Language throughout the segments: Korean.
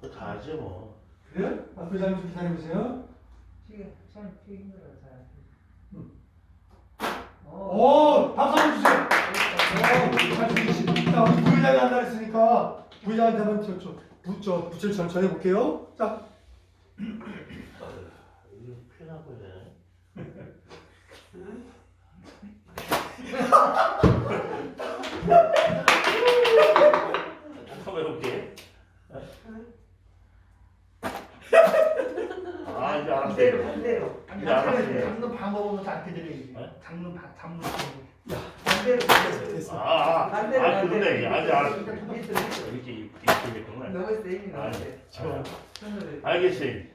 그거 다 하지 뭐. 그래요? 아, 부장님 좀 기다려보세요. 지금 손 피기 힘들어 잘. 음. 오. 오, 박수 한번 주세요. 오, 잘 들리시. 자, 우리 부회장이 한다 했으니까 부회장한테 한번 저, 저, 부, 저, 부채를 전, 전해볼게요. 자, 이거 피나 보네. 한번 해볼게. 아 이제 알았어. 반대로 반대로 이제 알았어요. 잡는 방법은 어떻게 드려야지 네? 잡는 방 잡는 방법 반대로 됐어. 아, 아, 반대로, 아 그러네. 반대로. 아직 알았어. 밑으로, 밑으로. 이렇게 이렇게. 너무 세임이 아니, 나는데. 저, 손으로. 알겠어요.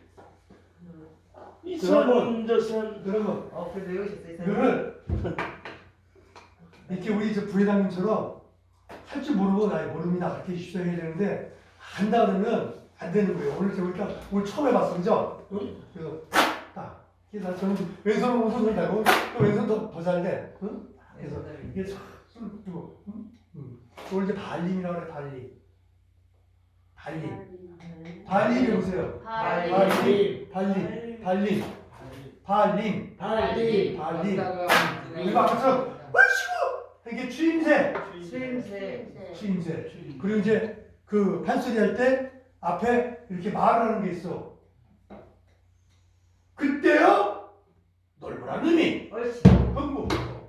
이 여러분. 선은 저선 여러분, 어 그래도 여기 있어 있어. 이거를 이렇게 우리 저 부회장님처럼 할 줄 모르고 나 모릅니다. 그렇게 주장해야 되는데 한다 그러면 안 되는 거예요. 오늘 제가 오늘 처음 해봤어, 그죠? 응? 그래서 딱. 그래서 저는 왼손은 오른손을 달고 또 왼손 더잘 돼. 응? 그래서 이게 참 두고 응? 응. 오늘 이제 발림이라고 그래, 발림. 발림. 발림이 보세요. 발림. 발림. 발림. 발림. 발림. 발림. 발림. 우리가 아까처럼 얼씨구 이게 추임새. 수임새. 추임새. 그리고 이제 그 판소리 할 때 앞에 이렇게 말하는 게 있어. 그때요 놀보란 놈이 옳지. 흥부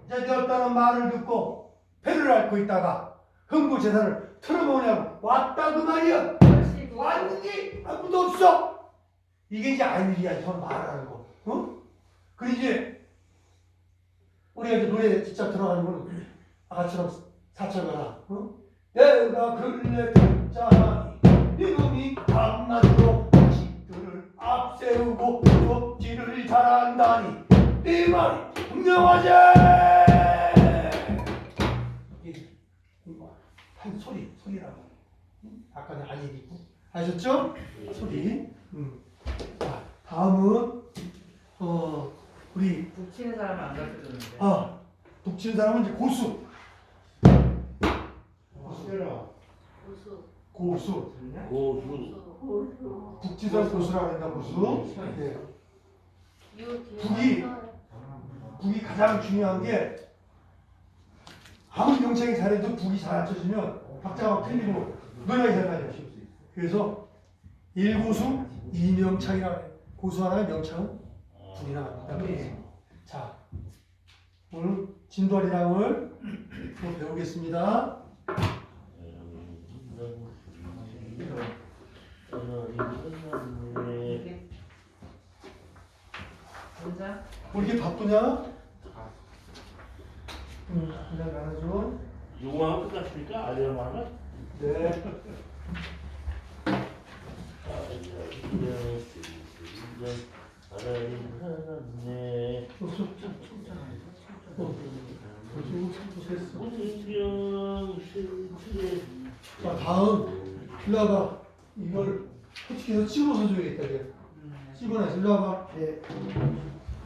되었다는 말을 듣고 배를 앓고 있다가 흥부 재산을 틀어보냐고 왔다 그 말이야. 왔는데 아무도 없어. 이게 이제 아이들이야 저 말하는 거. 어? 그리고 이제 우리가 이제 노래 진짜 들어가는 건 아까처럼 사철가라. 어? 내가 근래 듣자니 이놈이 밤낮으로 자식들을 앞세우고 덕질을 잘한다니 네 말이 분명하지. 뭐, 한 소리 소리라고. 응? 아까 는 아니고 아셨죠? 소리. 음. 자, 다음은 어 우리 북치는 사람은 안 가르쳐주는데. 아 독치는 사람은 이제 고수. 고수. 고수. 고수. 고수. 북지선 고수라고 한다 고수. 네. 유 북이 북이 가장 중요한 게 아무리 명창이 잘해도 북이 잘안 쳐지면 박자가 틀리고 노래가 이상하죠. 그래서 일고수 이명창이라 해요. 고수 하나의 명창은 북이나 합니다. 네. 자 오늘 진도리랑을 또 배우겠습니다. 뭐 이렇게 바쁘냐? 응, 그냥 나눠줘. 똑같습니까? 아니면 하나? 네. 어. 그리고 됐어. 자, 다음. 일로 와봐. 이걸 솔직히 해서 찍어서 줘야겠다, 이제. 찍어놔서 일로 와봐. 네.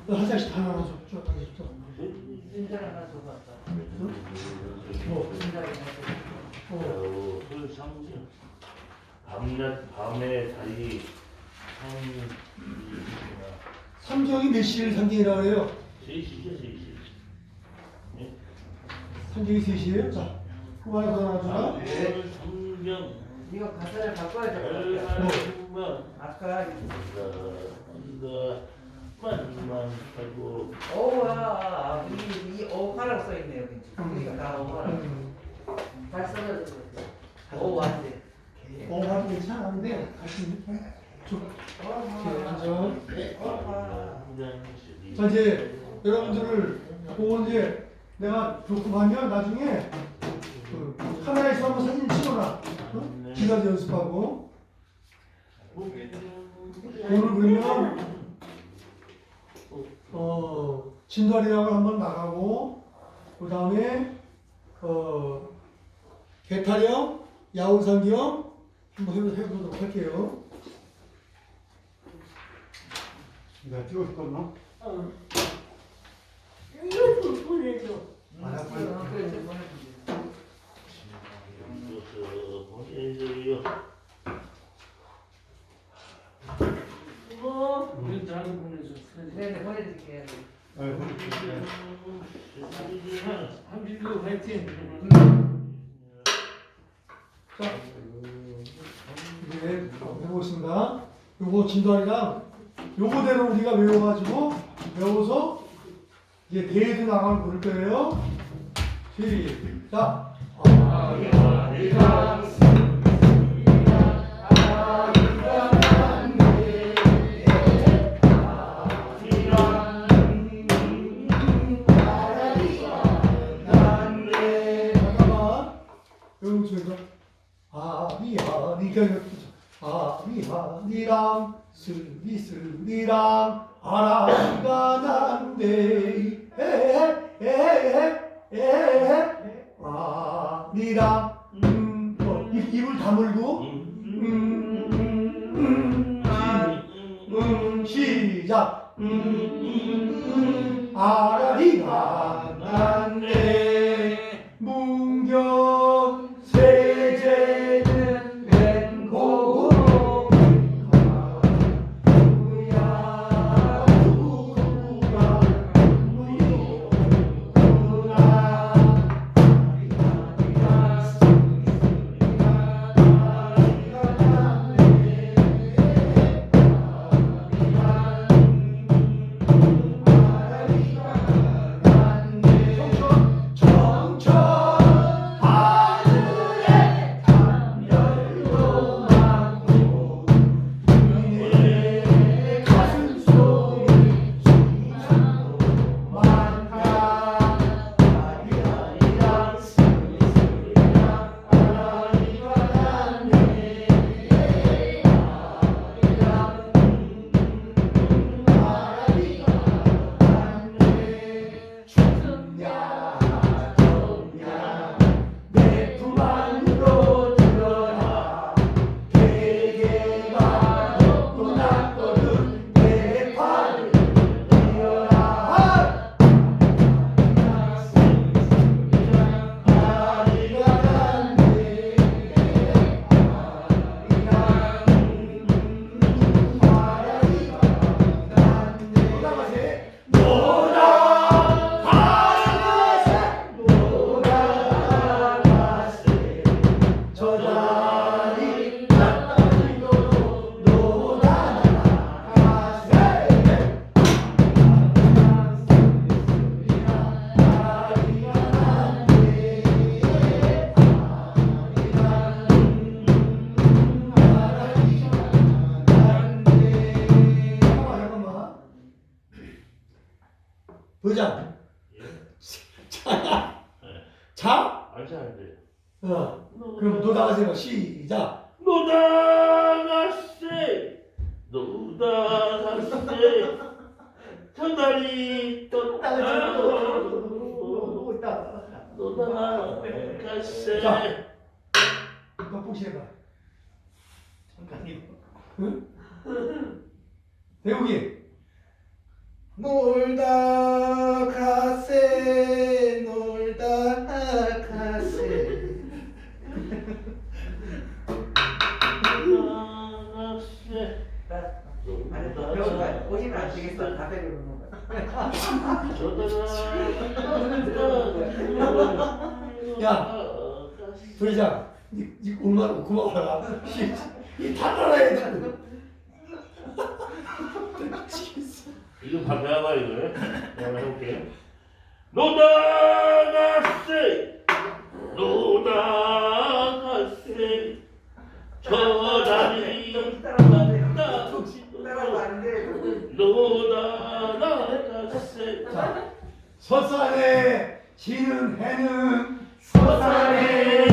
너한 장씩 다 나눠줘. 쭉 하게 줘. 진짜를 하나 줘봤다. 뭐, 진짜를 하나 줘. 어. 설상경 밤낮 밤에 달리 상 삼경이 몇 시를 삼경이라고 해요? 세시죠 세시 삼경이 셋이에요? 자, 그거 하나 더 나눠줘라. 삼경 이거 가사를 바꿔야 될 것 같아. 얼마만 아까 만만 하고 오와 이이 오화라고 써 있네요. 그러니까 다 오화라. 음. 잘 써야 돼. 오화인데. 어, 하도 괜찮은데, 좀, 이렇게 앉아. 자 이제 여러분들을 그거 이제 내가 녹음하면 나중에 그 카메라에서 한번 사진 찍어놔 어? 기가지 연습하고 오늘 그러면 어 진도아리랑을 한번 나가고 그 다음에 어 개타령 야옹상경 한번 해보- 해보도록 할게요. 내가 찍어줄 거나? 이거 좀 보내줘. 안하 인조이요. 어. 우리 나도 보내줘. 네, 네 보내드릴게요. 아, 네, 해보겠습니다. 요거 진도이랑 요거대로 우리가 외워가지고 외워서 이제 대회도 나가면 부를 거예요. 시작. 아, 예. 아, 아, 아, 아, 아, 아, 아리아리가 아리아리랑 스리스리랑 아라리가 난데 에에에에에 아리랑 음, 어, 입, 입을 다물고 음, 음, 음, 음, 시작 음, 음, 음, 아라리가 난데 나가세요. 시작. 노다가세 노다가세 저다리 떴다 노다가세 자. 떡볶이 해봐. 잠깐이요. 대국이. 놀다 가세 놀다 배우지 마. 오시면 안 되겠어. 다 배우는 거야. 야. 도리장, 니, 니 그만 와라. 이다 따라야 돼. 이거 바꿔봐 이거 내가 해볼게 노다가세 노다가세 저다리 노다가세 자, 서산에 지는 해는 서산에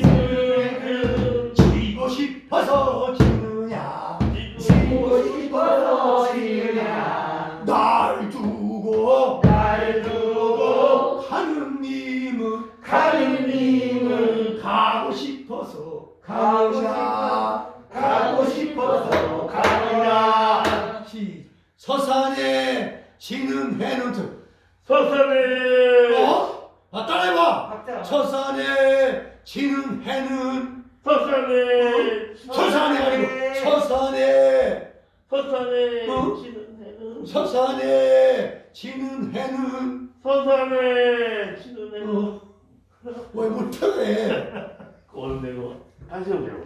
지는 지고 싶어서 지느냐. 지고 싶어서 지느냐. 날 두고 날 두고 하느님은 하느님은 가고 싶어서 가고 가느냐. 서산에 지는 해는 저- 서산에. 어? 아 따라해봐. 박자. 서산에 지는 해는 서산에. 서산에 아니고 서산에. 서산에 어? 지는 해는 서산에 지는 해는 서산에 지는 해는 어, 왜 못하네 꼴내고 다시 오세요.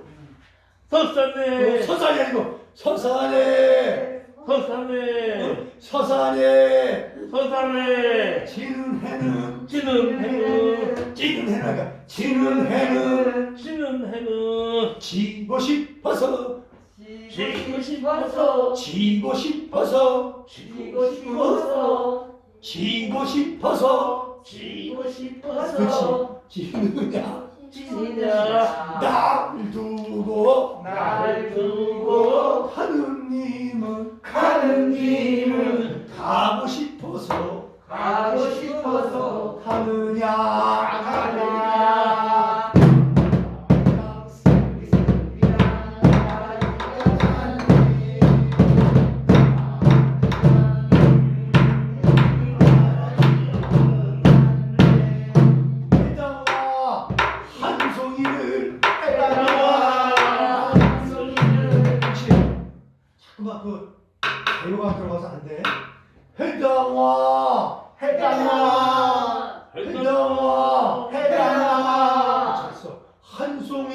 서산에. 서산이 아니고 서산에 서산에. 서산에. 서산에. 지는 해는. 지는 해는. 지는 해는. 지는 해는. 지는 해는. 지고 싶어서. 지고 싶어서. 지고 싶어서. 지고 싶어서. 지고 싶어서. 지고 싶어서. 그렇지. 지느냐 지느냐 날 두고 날 두고 하느님은 하느님은 가고 싶어서 가고 싶어서 하느냐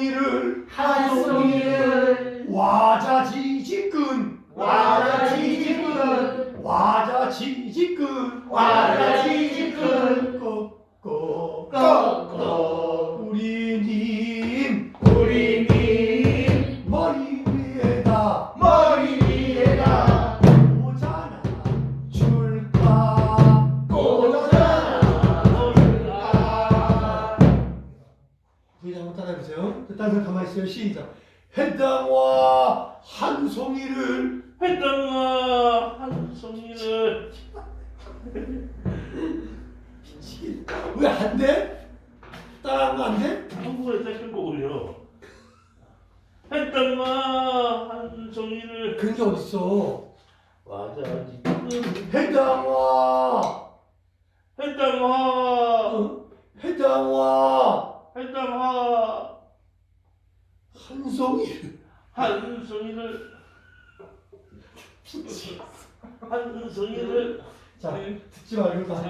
한 송이를 한 송이를 와자지지근 와자지지근 와자지지근 와자지지근 한 송이를 자 듣지 말고 다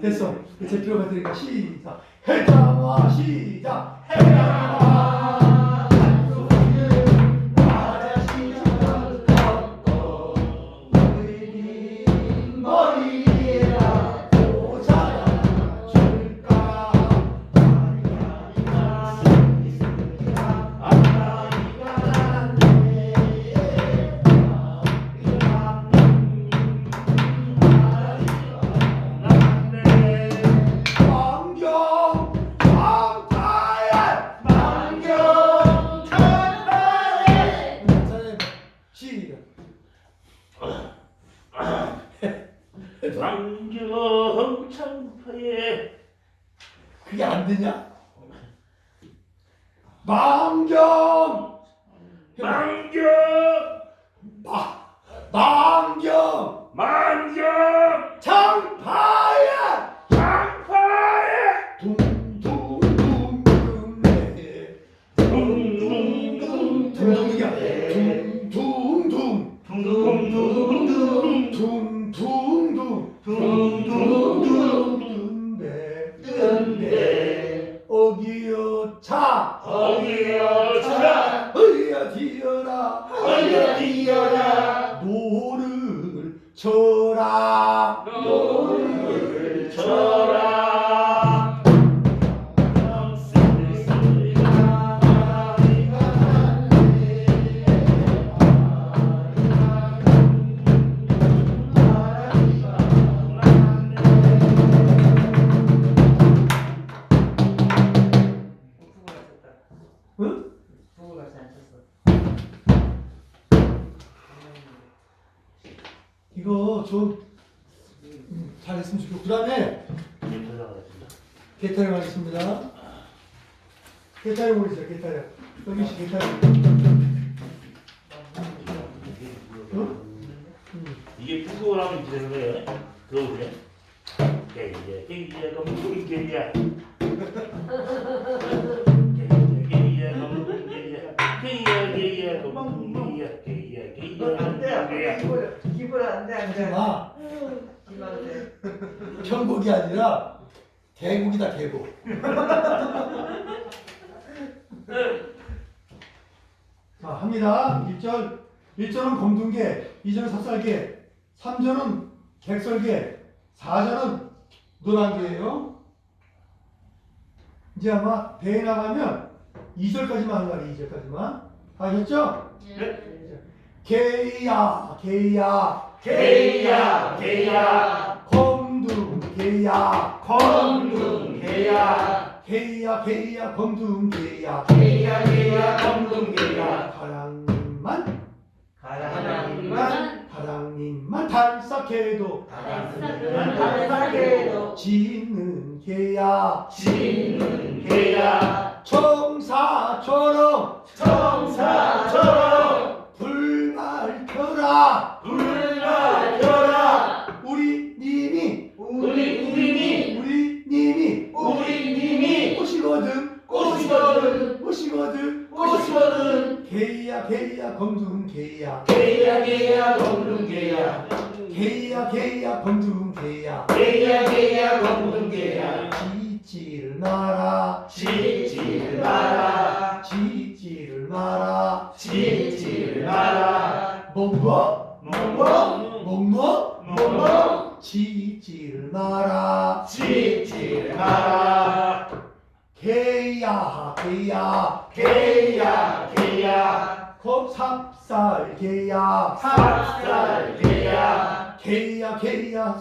됐어. 이제 필요가 되니까 시작. 해당와 시작! 해당 되냐? 개타령 보이세요 개타령 여기 시 개타령 응? 음. 이게 하면 이렇게 되는 거예요. 들어보세요. 게이야, 게이야, 검은 게이야. 게이야, 검은 게이야. 게이야, 게이야, 검은 게이야. 게이야, 게이야, 안 돼. 기본 기본 입을 안돼 안돼. 마. 입안돼. 경복이 아니라 대국이다 대국. 자 합니다. 1절 1절은 검둥개, 2절은 삽살개, 3절은 객설개, 4절은 노란개예요. 이제 아마 배에 나가면 2절까지만 하는 거야 2절까지만. 아셨죠? 개야 개야 개야 개야 검둥 개야 검둥 개야 개야 개야 검둥개야. 개야 개야 검둥 개야. 가랑님만. 가랑이만. 가랑님만. 달싹해도. 달싹해도. 짖는 개야. 짖는 개야. 청사처럼 청사처럼 불말 켜라. 불 개야 개야 개야 검둥 개야. 개야 개야 검둥 삽살 개야 삽살 개야. 개야 개야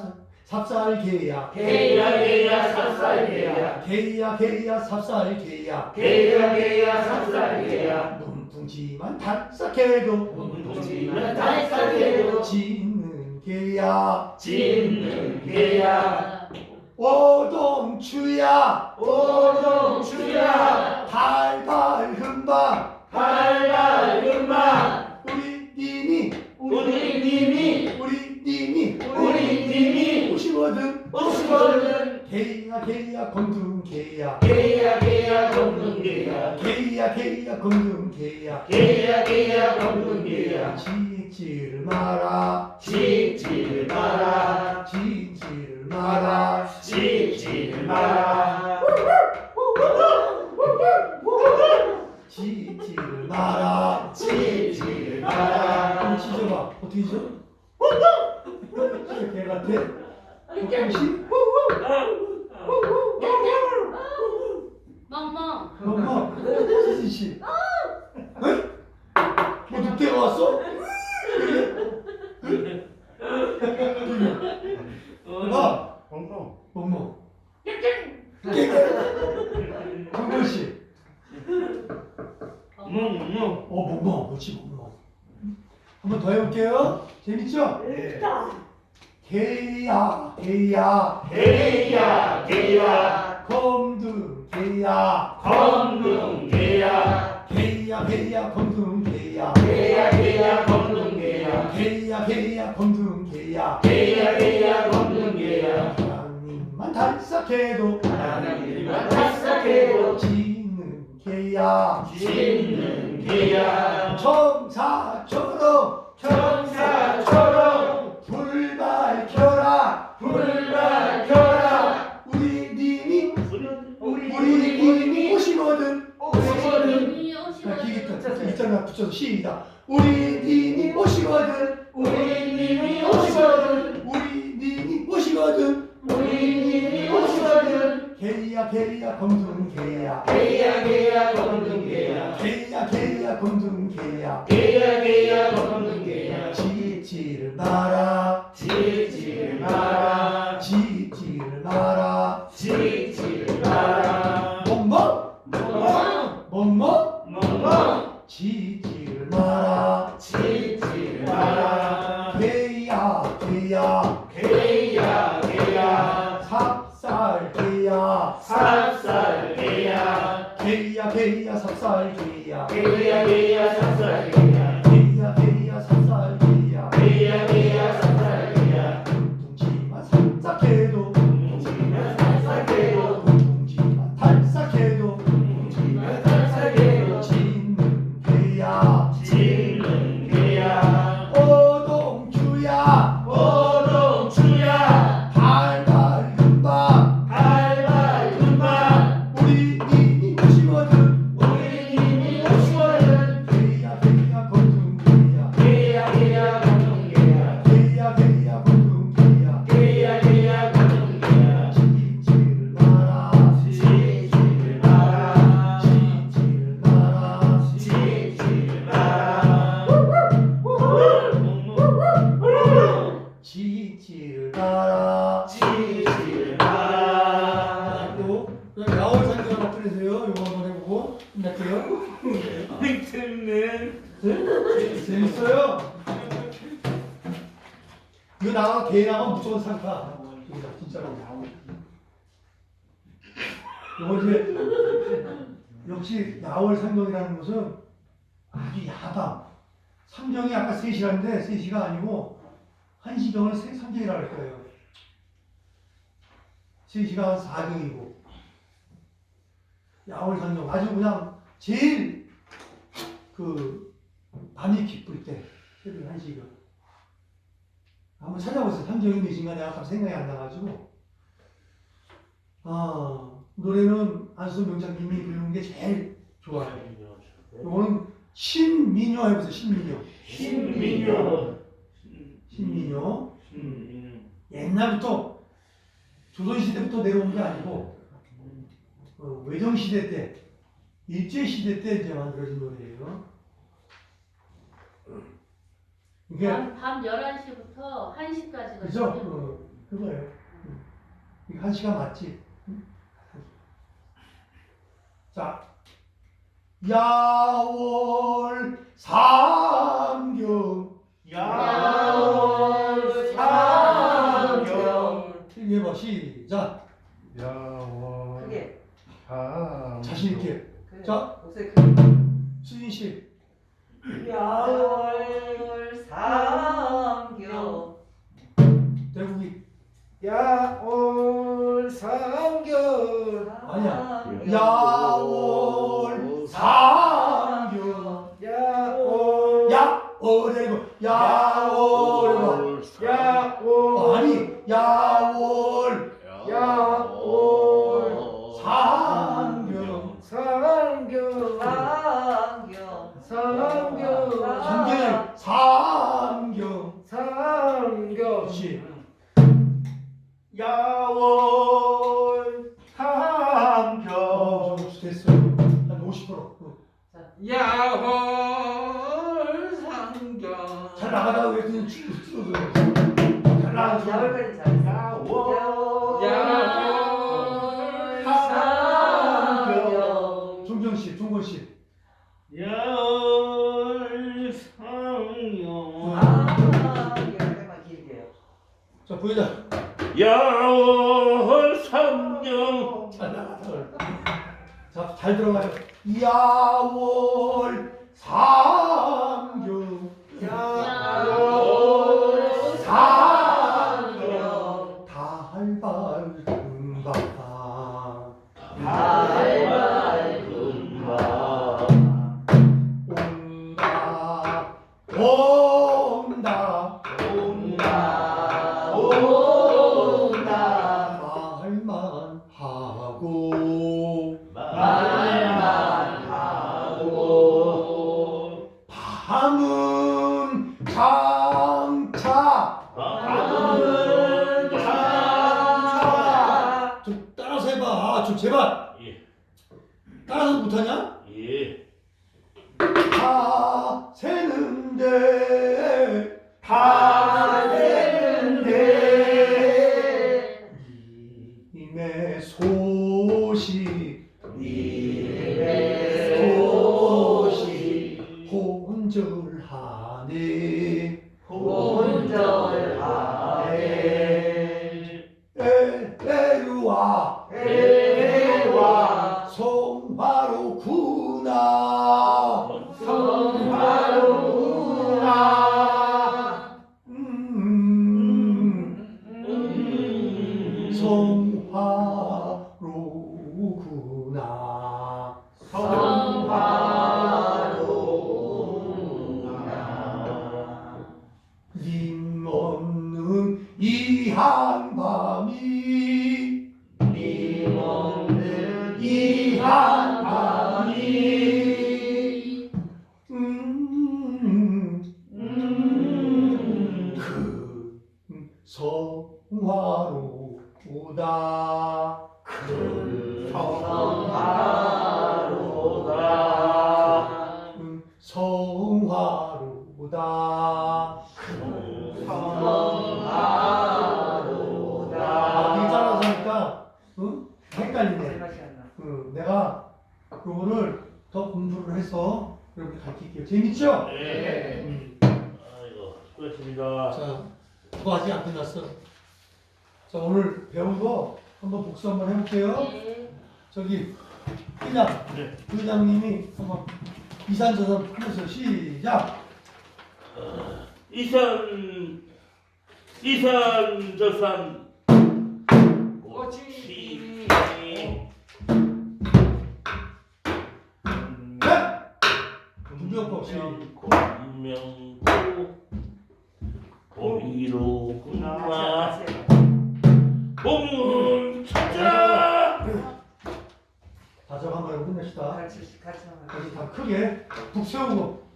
삽살 개야. 개야 개야 삽살 개야. 개야 개야 삽살 개야. 개야 개야 삽살 개야. 눈풍지만 달싹해도 눈동지만 달싹해도 짖는 개야. 짖는 개야. 오동추야. 오동추야. 달달 금방 달달 금방 우리 님이 우리 님이 우리 님이 우리 님이 오시거든 오시거든 개야 개야 검둥 개야. 개야 개야 검둥 개야. 개야 개야 검둥 개야. 개야 개야 검둥 개야. 짖지를 마라. 짖지를 마라. 짖지를 마라. 짖지를 마라 She 개야 개야 검둥 개야. 개야 개야 검둥 개야. 하나님만 달싹해도 하나님만 달싹해도 짖는 개야. 짖는 개야. 청사처럼 천사처럼 불 밝혀라. 불만 켜라. 우리 님이 우리 우리 님이 오시거든. 오시거든. 이미 자 오시거든. 기기 있잖아 붙여서 시작 우리 님이 오시거든. 우리 님이 오시거든. 우리 님이 오시거든. 우리 님이 오시거든. 개야 개야 검둥 개야. 개야 개야 검둥 개야. 개야 개야 검둥 개야. 개야 개야 검둥 개야. 짖지를 마라. 짖지 이제 역시 야월 상경이라는 것은 아주 야밤. 삼경이 아까 3시간인데 3시가 아니고 1시경을 3경이라고 할 거예요. 3시간 4경이고 야월 상경 아주 그냥 제일 그 밤이 깊을 때 새벽 1시경 한번 찾아보세요. 삼경이 몇인가 내가 딱 생각이 안 나가지고 아 노래는 안수 명작님이 부르는 게 제일 좋아요. 이거는 신민요 해보세요. 신민요. 신민요. 신민요. 신민요. 옛날부터 조선 시대부터 내려온 게 아니고 어, 외정 시대 때 일제 시대 때 이제 만들어진 노래예요. 이게 밤, 밤 11시부터 1시까지가 그죠? 어, 그거예요. 음. 이거 한 시간 맞지? 음? 자, 야월 삼경 야월 삼경 이게 봐 시작 야월 크게. 삼 자신 있게 그래. 자. 목소리 크게. 야. 삼경. 야월 삼경 야월 야월이 아니고 야월 야월 아니 야 야월 야 응? 헷갈리네 맛이 안 나. 응, 내가 그거를 더 공부를 해서 여러분 가르칠게요. 재밌죠? 네. 음. 아이고, 수고했습니다. 자, 그거 아직 안 끝났어. 자, 오늘 배운 거 한번 복수 한번 해볼게요. 네. 저기 회장, 네. 회장님이 한번 이산저산 하면서 시작. 이산, 이산, 저산, 크게 북 세우고.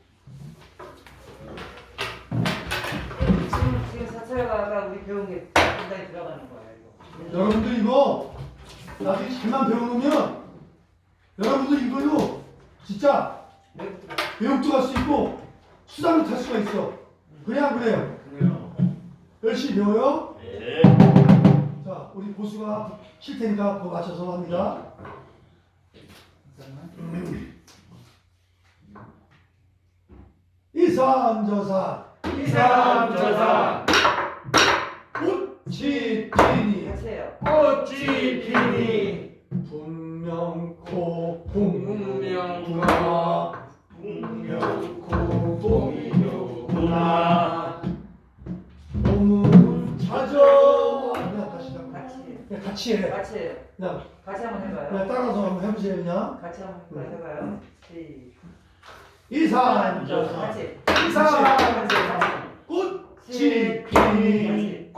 지금 지금 사찰가가 우리 배운 게 상당히 들어가는 거예요. 이거. 여러분들 이거 나중에 잘만 배워놓으면 여러분들 이걸로 진짜 외국도 갈 수 있고 수당도 탈 수가 있어. 그래야 안 그래요? 열심히 배워요. 네. 자, 우리 보수가 쉴 테니까 그거 맞춰서 합니다. 이산저산 이산저산 꽃이 피니 같이 해요. 꽃이 피니 분명코 분명구나 분명코 봄이로구나 봄은 찾아와 그냥 다시 다 같이 그냥 같이 해 같이 해요. 그냥, 같이 한번 해봐요. 그냥 따라서 한번 해보세요 그냥 같이 한번 해봐요. 시. 꽃이 피니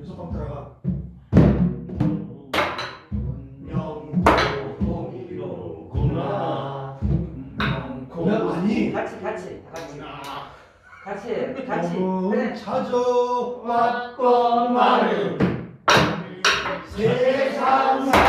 여섯 그래. 찾아왔건만은 세상